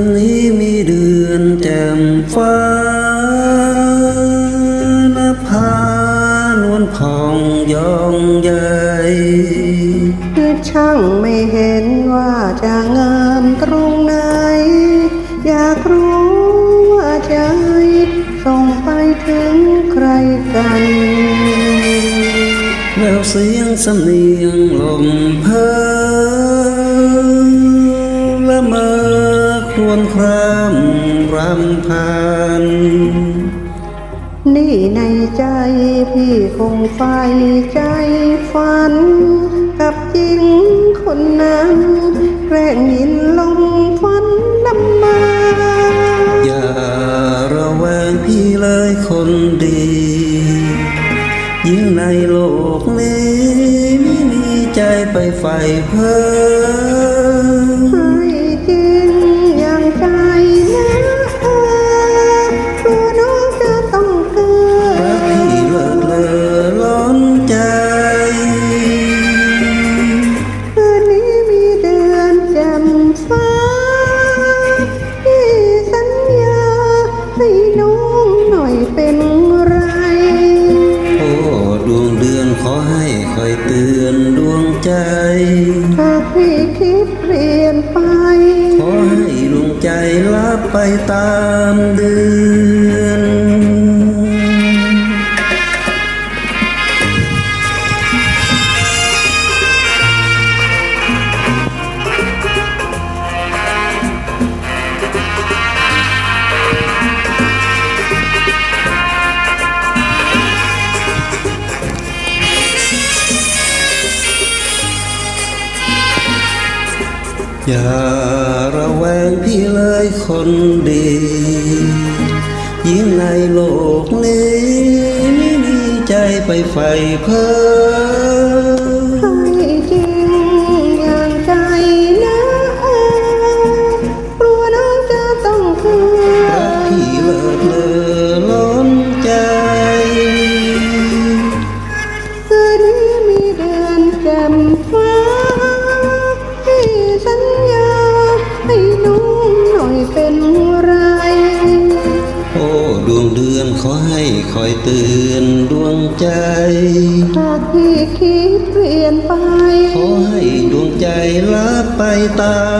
นนี้มีเดือนแจ่มฟ้านภานวลผ่องยองใหญ่คือช่างไม่เห็นว่าจะงามตรงไหน อยากรู้ว่าใจส่งไปถึงใครกันแววเสียงสำเนียงลมเพอ ครวญครามรำพัน นี่ในใจพี่คงไฟใจฝัน กับหญิงคนนั้นแกล้งยินลมฝันนำมาอย่าระแวงพี่เลยคนดี ยิ่งในโลกนี้ไม่มีใจไปใฝ่เพ้อ คิดเปลี่ยนไป ขอให้ดวงใจลับไปตามเดือน อย่าระแวงพี่เลยคนดี ยิ่งในโลกนี้ไม่มีใจไปไฟเพ้อ เดือนขอให้คอยเตือนดวงใจถ้าพี่คิดเปลี่ยนไป ขอให้ดวงใจลับไปตามเดื